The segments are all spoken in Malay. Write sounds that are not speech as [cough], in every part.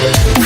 Thank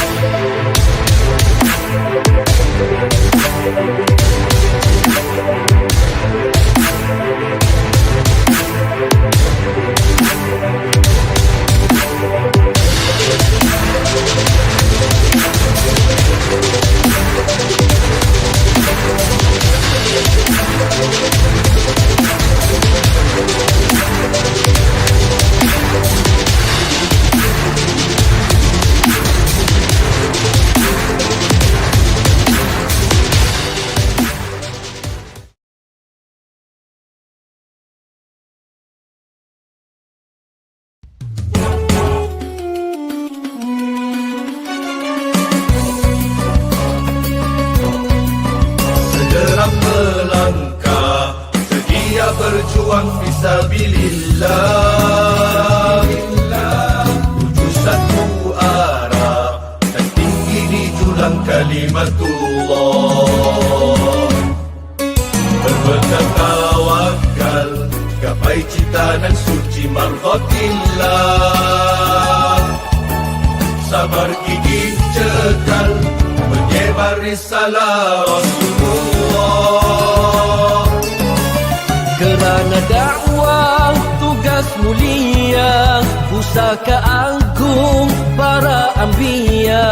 Pusaka agung para anbiya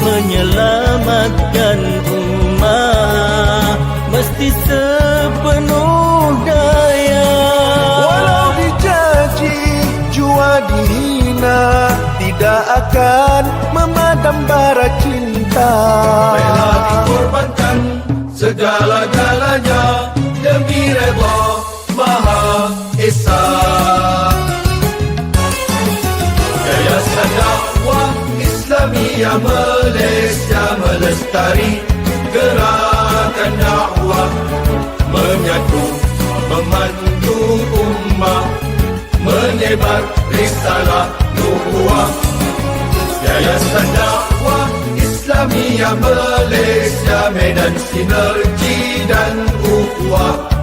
Menyelamatkan ummah? Mesti sepenuh daya. Walau dicaci, jua dihina Tidak akan memadam bara cinta. Rela dikorbankan segala-galanya Malaysia melestari Gerakan dakwah Menyatu Memandu ummah Menyebar risalah nubuah. Yayasan dakwah Islamiyah Malaysia Medan sinergi dan ukhuwah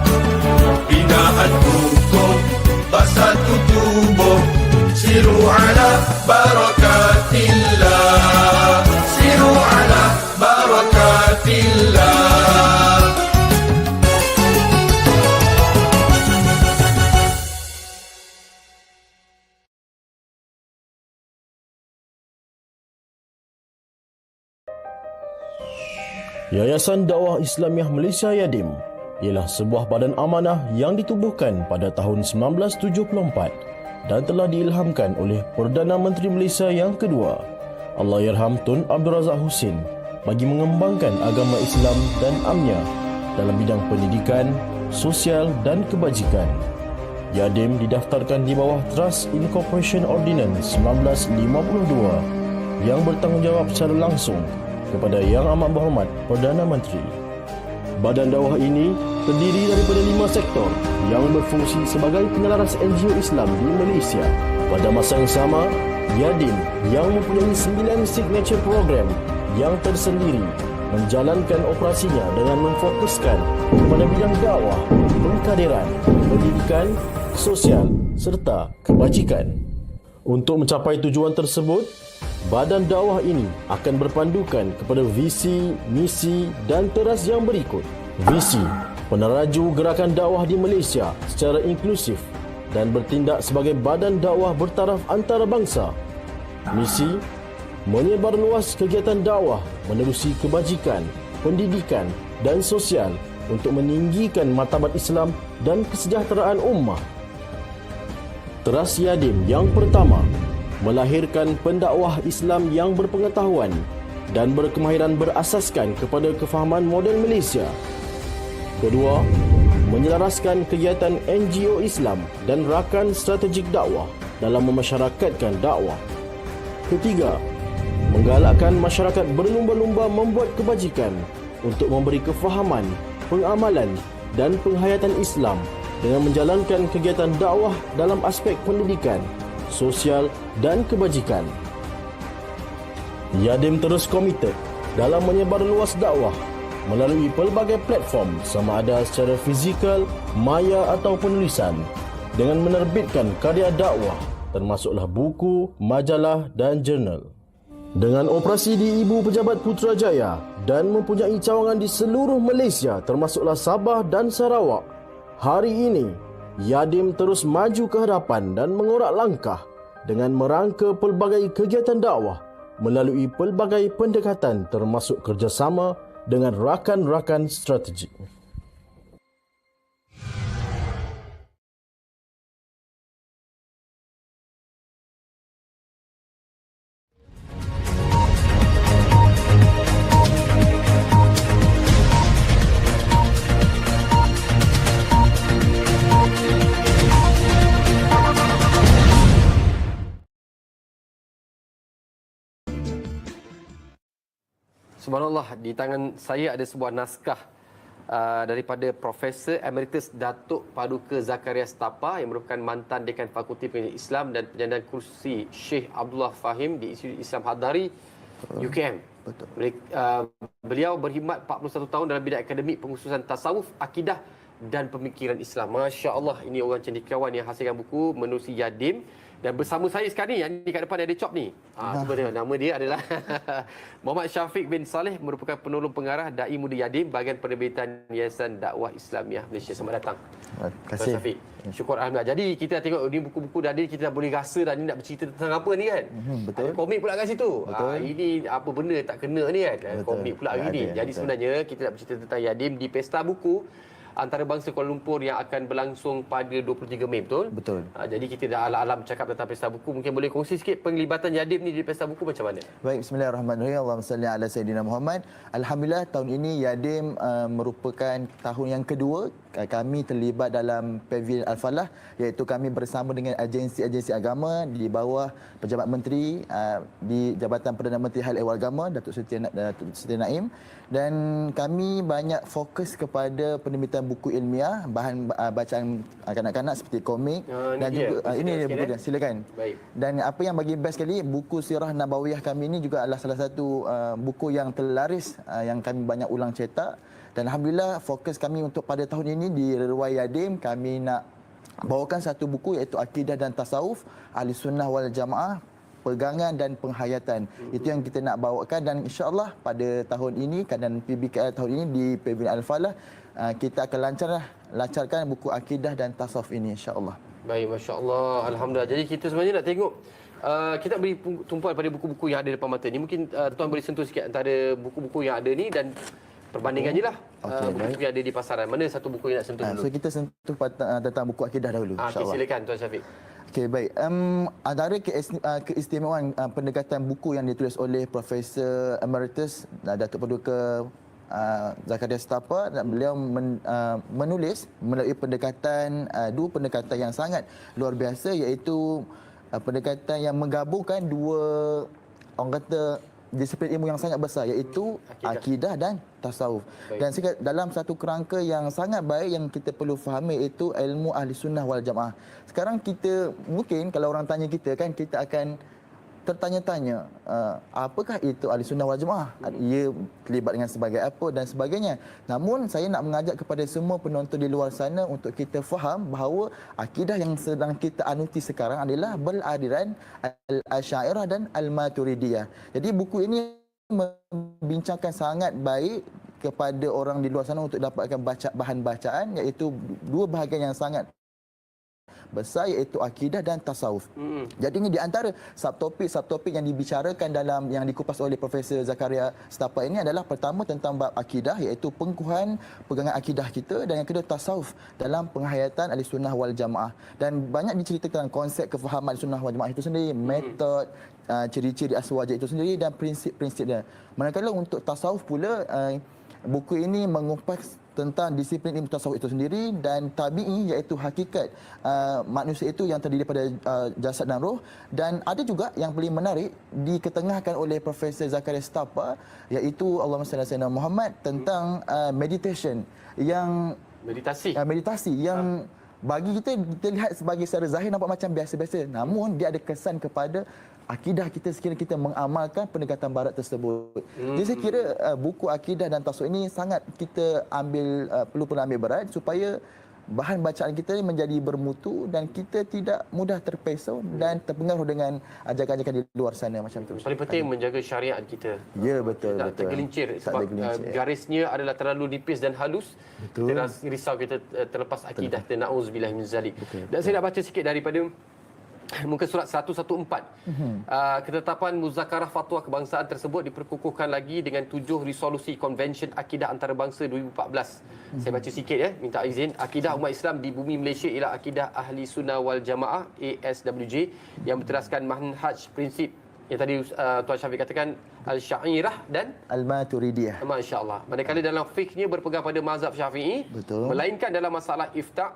Yayasan Dakwah Islamiah Malaysia Yadim ialah sebuah badan amanah yang ditubuhkan pada tahun 1974 dan telah diilhamkan oleh Perdana Menteri Malaysia yang kedua, Allahyarham Tun Abdul Razak Husin bagi mengembangkan agama Islam dan amnya dalam bidang pendidikan, sosial dan kebajikan. Yadim didaftarkan di bawah Trust Incorporation Ordinance 1952 yang bertanggungjawab secara langsung kepada Yang Amat Berhormat Perdana Menteri. Badan dakwah ini terdiri daripada lima sektor yang berfungsi sebagai penyelaras NGO Islam di Malaysia. Pada masa yang sama, Yadim yang mempunyai sembilan signature program yang tersendiri menjalankan operasinya dengan memfokuskan kepada bidang dakwah, pengkaderan, pendidikan, sosial serta kebajikan. Untuk mencapai tujuan tersebut, badan dakwah ini akan berpandukan kepada visi, misi dan teras yang berikut. Visi, peneraju gerakan dakwah di Malaysia secara inklusif dan bertindak sebagai badan dakwah bertaraf antarabangsa. Misi, menyebar luas kegiatan dakwah menerusi kebajikan, pendidikan dan sosial untuk meninggikan martabat Islam dan kesejahteraan ummah. Teras Yadim yang pertama melahirkan pendakwah Islam yang berpengetahuan dan berkemahiran berasaskan kepada kefahaman moden Malaysia. Kedua, menyelaraskan kegiatan NGO Islam dan rakan strategik dakwah dalam memasyarakatkan dakwah. Ketiga, menggalakkan masyarakat berlumba-lumba membuat kebajikan untuk memberi kefahaman, pengamalan dan penghayatan Islam dengan menjalankan kegiatan dakwah dalam aspek pendidikan, sosial dan kebajikan. Yadim terus komited dalam menyebar luas dakwah melalui pelbagai platform sama ada secara fizikal, maya atau penulisan dengan menerbitkan karya dakwah termasuklah buku, majalah dan jurnal. Dengan operasi di Ibu Pejabat Putrajaya dan mempunyai cawangan di seluruh Malaysia termasuklah Sabah dan Sarawak, hari ini Yadim terus maju ke hadapan dan mengorak langkah dengan merangka pelbagai kegiatan dakwah melalui pelbagai pendekatan termasuk kerjasama dengan rakan-rakan strategik. Subhanallah, di tangan saya ada sebuah naskah uh, daripada Profesor Emeritus Datuk Paduka Zakaria Stapa yang merupakan mantan Dekan Fakulti Pendidikan Islam dan penyandang kursi Syekh Abdullah Fahim di Institut Islam Hadari UKM. Betul. Uh, beliau berkhidmat 41 tahun dalam bidang akademik pengususan tasawuf, akidah dan pemikiran Islam. Masya Allah, ini orang cendekiawan yang hasilkan buku Menusi Yadim. Dan bersama saya sekarang ni, yang ni kat depan ada cop ni. Ha, sebenarnya nama dia adalah [laughs] Muhammad Syafiq bin Saleh merupakan penolong pengarah Dai Muda Yadim bahagian penerbitan Yayasan Dakwah Islamiah Malaysia. Selamat datang. Terima kasih. Syafiq. Syukur Alhamdulillah. Jadi kita dah tengok ni buku-buku dah ada, kita dah boleh rasa dah ni nak bercerita tentang apa ni kan. Mhm, betul. Ada komik pula kat situ. Betul. Ha, ini apa benda tak kena ni kan. Betul. Komik pula hari ni. Jadi betul. sebenarnya kita nak bercerita tentang Yadim di Pesta Buku antarabangsa Kuala Lumpur yang akan berlangsung pada 23 Mei betul? Betul. Ha, jadi kita dah alam-alam cakap tentang Pesta Buku. Mungkin boleh kongsi sikit penglibatan Yadim ni di Pesta Buku macam mana? Baik, bismillahirrahmanirrahim. Allahumma salli ala Sayyidina Muhammad. Alhamdulillah tahun ini Yadim uh, merupakan tahun yang kedua kami terlibat dalam Pavilion Al-Falah iaitu kami bersama dengan agensi-agensi agama di bawah Pejabat Menteri uh, di Jabatan Perdana Menteri Hal Ehwal Agama Datuk Seri Datuk Seri Naim dan kami banyak fokus kepada penerbitan buku ilmiah bahan uh, bacaan kanak-kanak seperti komik ini dan dia. juga uh, ini dia buku eh. dia silakan. Baik. Dan apa yang bagi best sekali buku Sirah Nabawiyah kami ini juga adalah salah satu uh, buku yang terlaris uh, yang kami banyak ulang cetak dan alhamdulillah fokus kami untuk pada tahun ini di Ruwai Yadim kami nak bawakan satu buku iaitu Akidah dan Tasawuf Ahli Sunnah wal Jamaah pegangan dan penghayatan. Itu yang kita nak bawakan dan insya-Allah pada tahun ini keadaan PBKL tahun ini di Pavilion Al-Falah uh, kita akan lancarlah lancarkan buku akidah dan tasawuf ini insya-Allah. Baik, Masya Allah. Alhamdulillah. Jadi kita sebenarnya nak tengok Uh, kita beri tumpuan pada buku-buku yang ada depan mata ni. Mungkin uh, tuan boleh sentuh sikit antara buku-buku yang ada ni dan perbandingan je lah. Uh, Okey, buku-buku yang ada di pasaran. Mana satu buku yang nak sentuh Uh, dulu? so kita sentuh uh, tentang buku akidah dahulu Ah, okay, silakan Tuan Syafiq. Okey baik. Um, antara keis- keistimewaan uh, pendekatan buku yang ditulis oleh Profesor Emeritus uh, Datuk Paduka uh, Zakaria Stapa dan beliau men, uh, menulis melalui pendekatan uh, dua pendekatan yang sangat luar biasa iaitu uh, pendekatan yang menggabungkan dua orang kata disiplin ilmu yang sangat besar iaitu Akidah. akidah, dan tasawuf. Baik. Dan saya dalam satu kerangka yang sangat baik yang kita perlu fahami iaitu ilmu ahli sunnah wal jamaah. Sekarang kita mungkin kalau orang tanya kita kan kita akan tertanya-tanya uh, apakah itu ahli sunnah wal jamaah? Ia terlibat dengan sebagai apa dan sebagainya. Namun saya nak mengajak kepada semua penonton di luar sana untuk kita faham bahawa akidah yang sedang kita anuti sekarang adalah beraliran al-Asy'ariyah dan al-Maturidiyah. Jadi buku ini membincangkan sangat baik kepada orang di luar sana untuk dapatkan baca bahan bacaan iaitu dua bahagian yang sangat besar iaitu akidah dan tasawuf. Mm-mm. Jadi ini di antara subtopik-subtopik yang dibicarakan dalam yang dikupas oleh Profesor Zakaria Stapa ini adalah pertama tentang bab akidah iaitu pengkuhan pegangan akidah kita dan yang kedua tasawuf dalam penghayatan ahli sunnah wal jamaah dan banyak diceritakan konsep kefahaman sunnah wal jamaah itu sendiri, metod uh, ciri-ciri aswaja itu sendiri dan prinsip-prinsip dia. Manakala untuk tasawuf pula uh, buku ini mengupas tentang disiplin ilmu tasawuf itu sendiri dan tabi'i iaitu hakikat uh, manusia itu yang terdiri daripada uh, jasad dan roh. Dan ada juga yang paling menarik diketengahkan oleh Profesor Zakaria Stapa iaitu Allahumma salli ala sayyidina Muhammad tentang uh, meditation yang Meditasi. uh, meditasi yang bagi kita kita lihat sebagai secara zahir nampak macam biasa-biasa. Namun dia ada kesan kepada akidah kita sekiranya kita mengamalkan pendekatan barat tersebut. Hmm. Jadi saya kira uh, buku akidah dan tasawuf ini sangat kita ambil uh, perlu perlu ambil berat supaya bahan bacaan kita ni menjadi bermutu dan kita tidak mudah terpesong dan terpengaruh dengan ajakan-ajakan di luar sana macam tu. Paling penting menjaga syariat kita. Ya betul tak betul. tergelincir Tak sebab tergelincir. uh, garisnya adalah terlalu nipis dan halus. Betul. Kita risau kita uh, terlepas akidah kita nauzubillah min zalik. Dan saya nak baca sikit daripada [laughs] muka surat 114. Mhm. Uh, ketetapan muzakarah fatwa kebangsaan tersebut diperkukuhkan lagi dengan tujuh resolusi Convention Akidah Antarabangsa 2014. Saya baca sikit ya, minta izin. Akidah umat Islam di bumi Malaysia ialah akidah Ahli Sunnah wal Jamaah ASWJ yang berteraskan manhaj prinsip yang tadi uh, Tuan Syafiq katakan al-syairah dan Al-Maturidiyah. Masya Allah. Manakala dalam fiqhnya berpegang pada mazhab syafi'i, Betul. melainkan dalam masalah ifta'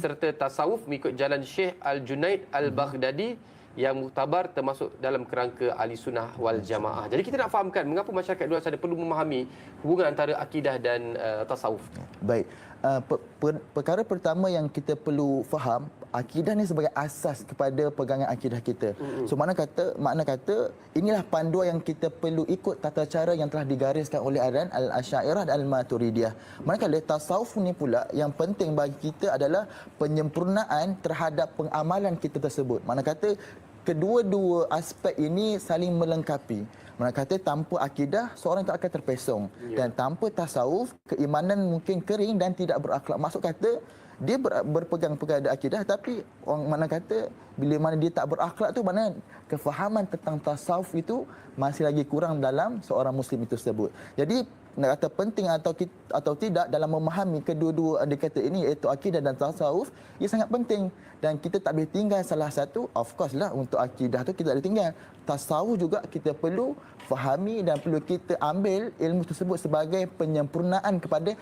serta tasawuf mengikut jalan Syekh Al-Junaid Al-Baghdadi yang muktabar termasuk dalam kerangka ahli sunnah wal jamaah. Jadi kita nak fahamkan mengapa masyarakat luar sana perlu memahami hubungan antara akidah dan uh, tasawuf. Baik. Uh, per, per, perkara pertama yang kita perlu faham, akidah ni sebagai asas kepada pegangan akidah kita. Mm-hmm. So makna kata makna kata inilah panduan yang kita perlu ikut tata cara yang telah digariskan oleh aliran Al-Asy'ariyah dan Al-Maturidiyah. Manakala tasawuf ni pula yang penting bagi kita adalah penyempurnaan terhadap pengamalan kita tersebut. Makna kata kedua-dua aspek ini saling melengkapi. Mana kata tanpa akidah seorang tak akan terpesong yeah. dan tanpa tasawuf keimanan mungkin kering dan tidak berakhlak. Maksud kata dia ber, berpegang kepada akidah tapi orang mana kata bila mana dia tak berakhlak tu mana kefahaman tentang tasawuf itu masih lagi kurang dalam seorang muslim itu tersebut. Jadi nak kata penting atau atau tidak dalam memahami kedua-dua indikator ini iaitu akidah dan tasawuf ia sangat penting. Dan kita tak boleh tinggal salah satu of course lah untuk akidah tu kita boleh tinggal. Tasawuf juga kita perlu fahami dan perlu kita ambil ilmu tersebut sebagai penyempurnaan kepada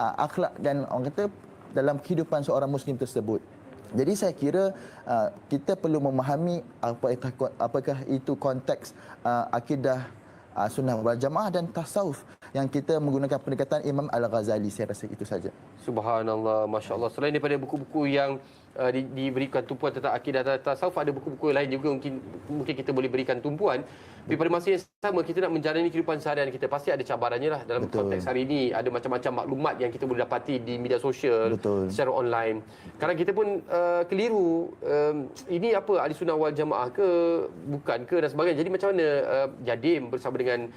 uh, akhlak dan orang kata dalam kehidupan seorang muslim tersebut. Jadi saya kira uh, kita perlu memahami apakah apakah itu konteks uh, akidah uh, sunnah wal jamaah dan tasawuf yang kita menggunakan pendekatan Imam Al-Ghazali saya rasa itu saja. Subhanallah, Masya Allah. Selain daripada buku-buku yang uh, di, diberikan tumpuan tentang akidah dan tasawuf, ada buku-buku lain juga mungkin mungkin kita boleh berikan tumpuan. Tapi pada masa yang sama, kita nak menjalani kehidupan seharian kita. Pasti ada cabarannya lah dalam Betul. konteks hari ini. Ada macam-macam maklumat yang kita boleh dapati di media sosial, Betul. secara online. Kadang kita pun uh, keliru, um, ini apa, ahli sunnah wal jamaah ke, bukan ke dan sebagainya. Jadi macam mana uh, Jadim bersama dengan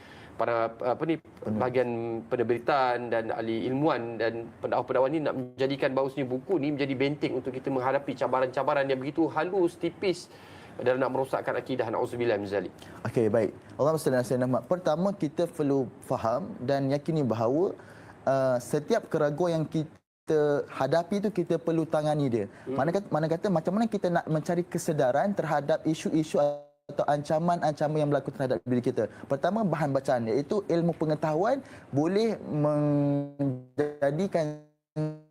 para apa ni bahagian penerbitان dan ahli ilmuwan dan pendakwah-pendakwah ni nak menjadikan bahawasanya buku ni menjadi benteng untuk kita menghadapi cabaran-cabaran yang begitu halus tipis dalam nak merosakkan akidah nauzubillah min zalik. Okey, baik. Allah Subhanahu Pertama kita perlu faham dan yakini bahawa uh, setiap keraguan yang kita hadapi itu kita perlu tangani dia. Hmm. Mana kata, mana kata macam mana kita nak mencari kesedaran terhadap isu-isu atau ancaman-ancaman yang berlaku terhadap diri kita. Pertama bahan bacaan iaitu ilmu pengetahuan boleh menjadikan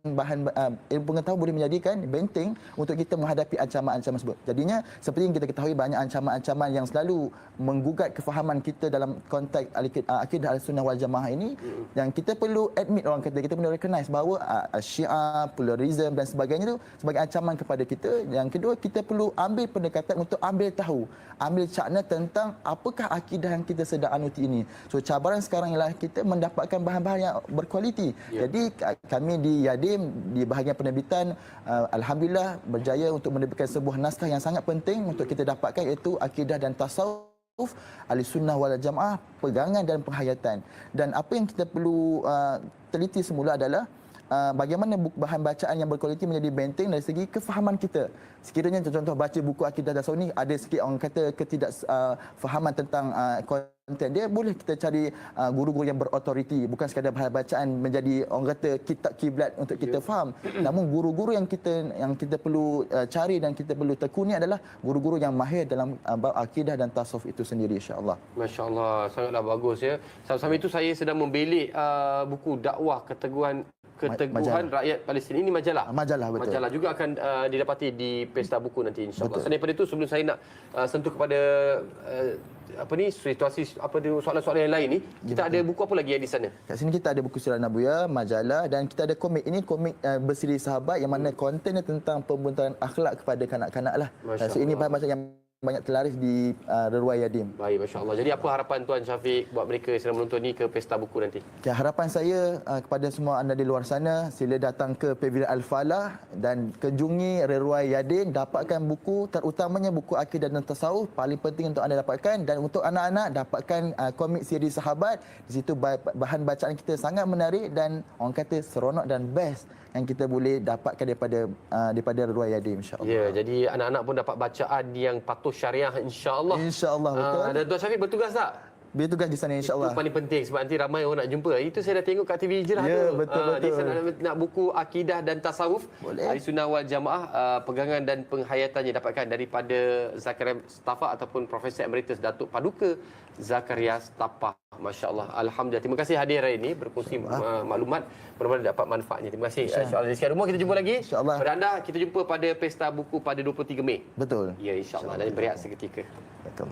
bahan uh, ilmu pengetahuan boleh menjadikan benteng untuk kita menghadapi ancaman-ancaman tersebut. Jadinya seperti yang kita ketahui banyak ancaman-ancaman yang selalu menggugat kefahaman kita dalam konteks akidah al-sunnah wal jamaah ini yang kita perlu admit orang kata kita perlu recognize bahawa uh, syiah, pluralism dan sebagainya itu sebagai ancaman kepada kita. Yang kedua kita perlu ambil pendekatan untuk ambil tahu, ambil cakna tentang apakah akidah yang kita sedang anuti ini. So cabaran sekarang ialah kita mendapatkan bahan-bahan yang berkualiti. Ya. Jadi kami di Yadim di bahagian penerbitan uh, alhamdulillah berjaya untuk menerbitkan sebuah naskah yang sangat penting untuk kita dapatkan iaitu akidah dan tasawuf ahli sunnah wal jamaah pegangan dan penghayatan dan apa yang kita perlu uh, teliti semula adalah Uh, bagaimana buku, bahan bacaan yang berkualiti menjadi benteng dari segi kefahaman kita. Sekiranya contoh baca buku akidah dasar ni ada sikit orang kata ketidakfahaman uh, tentang uh, konten dia boleh kita cari uh, guru-guru yang berautoriti bukan sekadar bahan bacaan menjadi orang kata kitab kiblat untuk kita Ya. faham. [clears throat] Namun guru-guru yang kita yang kita perlu uh, cari dan kita perlu tekuni adalah guru-guru yang mahir dalam uh, bab akidah dan tasawuf itu sendiri insya-Allah. Masya Allah, sangatlah bagus ya. Sama-sama itu saya sedang membelik uh, buku dakwah keteguhan keteguhan majalah. rakyat Palestin ini majalah. Ah, majalah, betul. Majalah juga akan uh, didapati di pesta buku nanti insya-Allah. Selain daripada itu sebelum saya nak uh, sentuh kepada uh, apa ni situasi apa tu soalan-soalan yang lain ni, kita ada buku apa lagi yang di sana? Kat sini kita ada buku sirah Nabuya, majalah dan kita ada komik. Ini komik uh, bersiri sahabat yang mana kontennya tentang pembentaran akhlak kepada kanak-kanak lah. Masya so ini Allah. bahan bacaan yang banyak terlaris di uh, Reruai Yadim. Baik, Masya Allah. Jadi apa harapan Tuan Syafiq buat mereka yang sedang menonton ni ke Pesta Buku nanti? Okay, harapan saya uh, kepada semua anda di luar sana, sila datang ke Pavilion Al-Falah dan kunjungi Reruai Yadin, dapatkan buku, terutamanya buku akidah dan tasawuf, paling penting untuk anda dapatkan dan untuk anak-anak dapatkan uh, komik siri sahabat. Di situ ba- bahan bacaan kita sangat menarik dan orang kata seronok dan best yang kita boleh dapatkan daripada uh, daripada Reruai Yadin insya-Allah. Ya, jadi anak-anak pun dapat bacaan yang patuh syariah insya-Allah. Insya-Allah, betul. Ah, dan Tuan Syafiq bertugas tak? Bila tugas di sana insya-Allah. Itu paling penting sebab nanti ramai orang nak jumpa. Itu saya dah tengok kat TV Hijrah Ya, tu. betul, Ah, Di betul. sana nak, nak buku akidah dan tasawuf. Boleh. Ahli Sunnah wal Jamaah ah, pegangan dan penghayatannya dapatkan daripada Zakaria Stafa ataupun Profesor Emeritus Datuk Paduka Zakaria Stafa. Masya Allah. Alhamdulillah. Terima kasih hadir hari ini berkongsi uh, maklumat. Mudah-mudahan dapat manfaatnya. Terima kasih. InsyaAllah. Di sekian rumah kita jumpa lagi. InsyaAllah. Pada anda, kita jumpa pada Pesta Buku pada 23 Mei. Betul. Ya, insyaAllah. Dan berehat seketika. Betul.